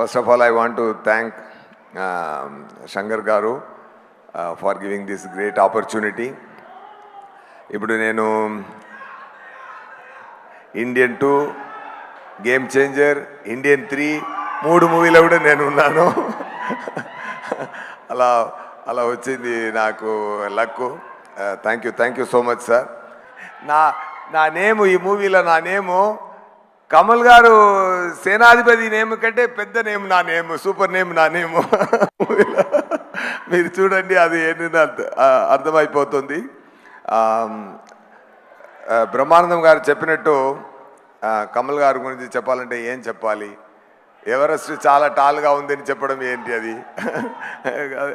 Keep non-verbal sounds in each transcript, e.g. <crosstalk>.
First of all I want to thank Shankar garu for giving this great opportunity ఇప్పుడు నేను Indian two game changer Indian three మూడు మూవీలో కూడా నేను ఉన్నాను. అలా అలా వచ్చింది నాకు luck thank you thank you so much sir నా నా నేము ఈ మూవీలో నా నేము కమల్ గారు సేనాధిపతి నేమ్ కంటే పెద్ద నేమ్ నా నేమ్ సూపర్ నేమ్ నా నేమ్. మీరు చూడండి అది ఏంటంటే అర్థ- అర్థమైపోతుంది. బ్రహ్మానందం గారు చెప్పినట్టు కమల్ గారి గురించి చెప్పాలంటే ఏం చెప్పాలి? ఎవరెస్ట్ చాలా టాల్గా ఉందని చెప్పడం ఏంటి అది?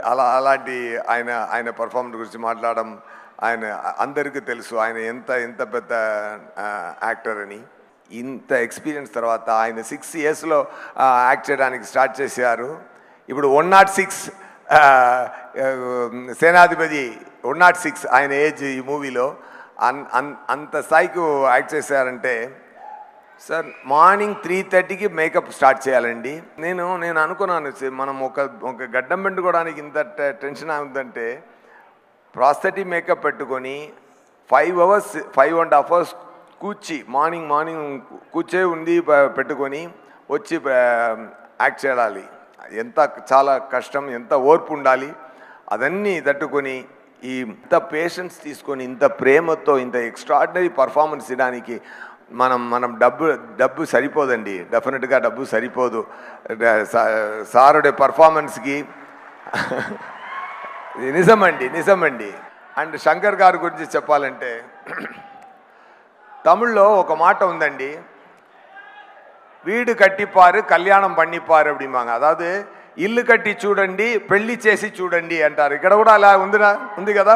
అలా అలాంటి ఆయన ఆయన పర్ఫార్మెన్స్ గురించి మాట్లాడడం ఆయన అందరికీ తెలుసు. ఆయన ఎంత ఎంత పెద్ద యాక్టర్ అని. ఇంత ఎక్స్పీరియన్స్ తర్వాత ఆయన సిక్స్ ఇయర్స్లో యాక్ట్ చేయడానికి స్టార్ట్ చేశారు. ఇప్పుడు వన్ నాట్ సిక్స్ సేనాధిపతి వన్ నాట్ సిక్స్ ఆయన ఏజ్ ఈ మూవీలో అన్ అన్- అంత స్థాయికి యాక్ట్ చేశారంటే సార్ మార్నింగ్ త్రీ థర్టీకి మేకప్ స్టార్ట్ చేయాలండి. నేను నేను అనుకున్నాను మనం ఒక ఒక గడ్డం పెట్టుకోవడానికి ఇంత టెన్షన్ అవుతుందంటే ప్రాస్థెటిక్ మేకప్ పెట్టుకొని five hours five and half hours కూర్చి మార్నింగ్ మార్నింగ్ కూర్చే ఉండి పెట్టుకొని వచ్చి యాక్ట్ చేయాలి. ఎంత చాలా కష్టం ఎంత ఓర్పు ఉండాలి. అదన్నీ తట్టుకొని ఈ ఇంత పేషెన్స్ తీసుకొని ఇంత ప్రేమతో ఇంత ఎక్స్ట్రాడినరీ పర్ఫార్మెన్స్ ఇవ్వడానికి మనం మనం డబ్బు డబ్బు సరిపోదండి. డెఫినెట్గా డబ్బు సరిపోదు. సారుడే పర్ఫార్మెన్స్కి <laughs> నిజమండి నిజమండి. అండ్ శంకర్ గారి గురించి చెప్పాలంటే తమిళ్లో ఒక మాట ఉందండి வீடு கட்டிப்பாரு கல்யாணம் பண்ணிப்பாரு அப்படிம்பாங்க అదాదు ఇల్లు కట్టి చూడండి పెళ్లి చేసి చూడండి అంటారు ఇక్కడ కూడా అలా ఉందినా ఉంది కదా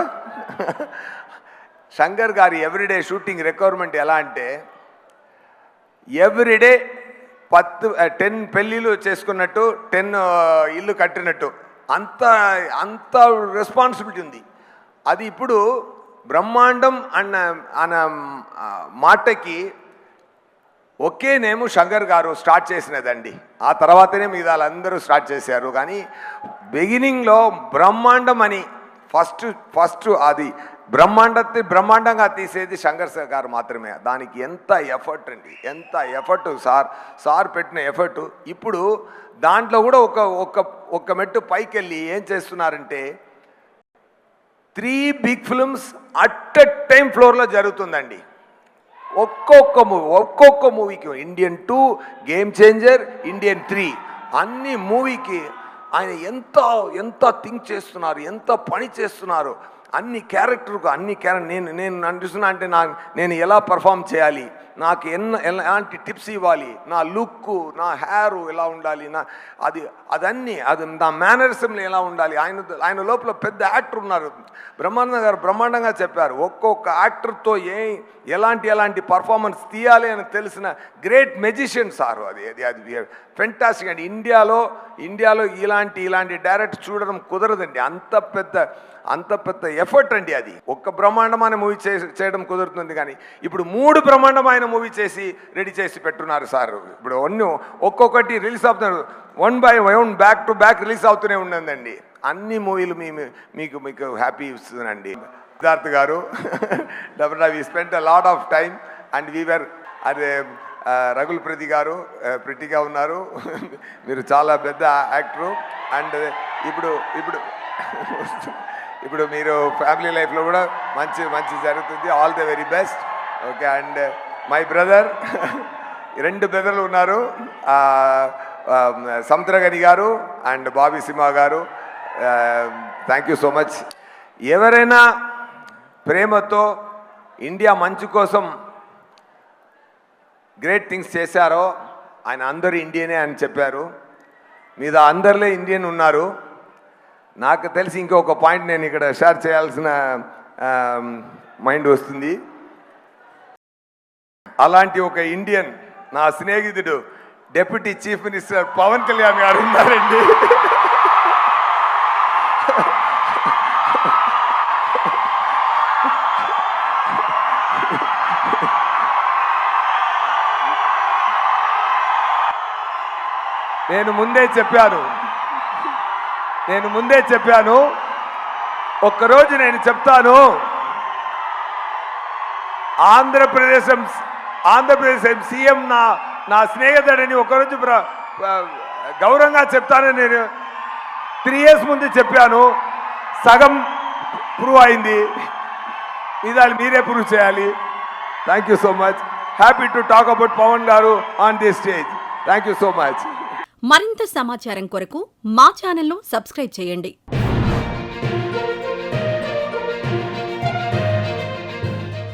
శంకర్ గారి ఎవ్రీడే షూటింగ్ రిక్వైర్మెంట్ ఎలా అంటే ఎవ్రీడే పత్తు టెన్ పెళ్ళిళ్ళు చేసుకున్నట్టు టెన్ ఇల్లు కట్టినట్టు అంత అంత రెస్పాన్సిబిలిటీ ఉంది అది ఇప్పుడు బ్రహ్మాండం అన్న అన్న మాటకి ఒకే నేము శంకర్ గారు స్టార్ట్ చేసినదండి. ఆ తర్వాతనే మిగతా అందరూ స్టార్ట్ చేశారు. కానీ బిగినింగ్లో బ్రహ్మాండం అని ఫస్ట్ ఫస్ట్ అది బ్రహ్మాండத்தை బ్రహ్మాండంగా తీసేది శంకర్ సార్ గారు మాత్రమే. దానికి ఎంత ఎఫర్ట్ అండి. ఎంత ఎఫర్ట్ సార్ సార్ పెట్టిన ఎఫర్ట్ ఇప్పుడు దాంట్లో కూడా ఒక ఒక ఒక మెట్టు పైకి వెళ్ళి ఏం చేస్తున్నారంటే three big films at a time ఫ్లోర్లో జరుగుతుందండి. ఒక్కొక్క మూవీ ఒక్కొక్క మూవీకి Indian two game changer Indian three అన్ని మూవీకి ఆయన ఎంత ఎంత థింక్ చేస్తున్నారు ఎంత పని చేస్తున్నారు అన్ని క్యారెక్టర్కు అన్ని క్యారెక్టర్ నేను నేను నటిస్తున్నా అంటే నా నేను ఎలా పర్ఫామ్ చేయాలి నాకు ఎన్న ఎలాంటి టిప్స్ ఇవ్వాలి? నా లుక్ నా హెయిర్ ఎలా ఉండాలి? నా అది అదన్నీ అది నా మేనరిజంలు ఎలా ఉండాలి? ఆయన ఆయన లోపల పెద్ద యాక్టర్ ఉన్నారు. బ్రహ్మానంద గారు బ్రహ్మాండంగా చెప్పారు. ఒక్కొక్క యాక్టర్తో ఏ ఎలాంటి ఎలాంటి పర్ఫార్మెన్స్ తీయాలి అని తెలిసిన గ్రేట్ మెజిషియన్ సారు. అది అది అది ఫెంటాస్టిక్ అండి ఇండియాలో ఇండియాలో ఇలాంటి ఇలాంటి డైరెక్ట్ చూడడం కుదరదండి. అంత పెద్ద అంత పెద్ద ఎఫర్ట్ అండి అది. ఒక్క బ్రహ్మాండమైన మూవీ చేయడం కుదురుతుంది కానీ ఇప్పుడు మూడు బ్రహ్మాండమైన మూవీ చేసి రెడీ చేసి పెట్టున్నారు సార్. ఇప్పుడు అన్ని ఒక్కొక్కటి రిలీజ్ అవుతున్నారు. One by one back to back release అవుతూనే ఉన్నదండి అన్ని మూవీలు మీ మీకు మీకు హ్యాపీ ఇస్తుందండి. Siddharth garu definite we spend a lot of time and Weaver అదే రఘుల్ ప్రతి గారు ప్రిటిగా ఉన్నారు. మీరు చాలా పెద్ద యాక్టరు. అండ్ ఇప్పుడు ఇప్పుడు ఇప్పుడు మీరు ఫ్యామిలీ లైఫ్లో కూడా మంచి మంచి జరుగుతుంది. All the very best. Okay and brother <laughs> రెండు బ్రదర్లు ఉన్నారు. సముద్రగని గారు అండ్ బాబీ సింహ గారు. థ్యాంక్ యూ సో మచ్ ఎవరైనా ప్రేమతో ఇండియా మంచి కోసం గ్రేట్ థింగ్స్ చేశారో ఆయన అందరూ ఇండియనే అని చెప్పారు. మీద అందరిలో ఇండియన్ ఉన్నారు. నాకు తెలిసి ఇంకొక పాయింట్ నేను ఇక్కడ షేర్ చేయాల్సిన మైండ్ వస్తుంది. అలాంటి ఒక ఇండియన్ నా స్నేహితుడు deputy chief minister Pawan Kalyan garu ఉన్నారండి. నేను ముందే చెప్పాను. నేను ముందే చెప్పాను. ఒక్కరోజు నేను చెప్తాను. ఆంధ్రప్రదేశం ఆంధ్రప్రదేశ్ సీఎం నా నా స్నేహితుడని ఒకరోజు ప్ర- గౌరవంగా చెప్తానని నేను త్రీ ఇయర్స్ ముందు చెప్పాను. సగం ప్రూవ్ అయింది. ఇదాలు మీరే ప్రూవ్ చేయాలి. Thank you so much happy to talk about Pawan garu on the stage thank you so much మరింత సమాచారం కొరకు మా ఛానల్ను సబ్స్క్రైబ్ చేయండి.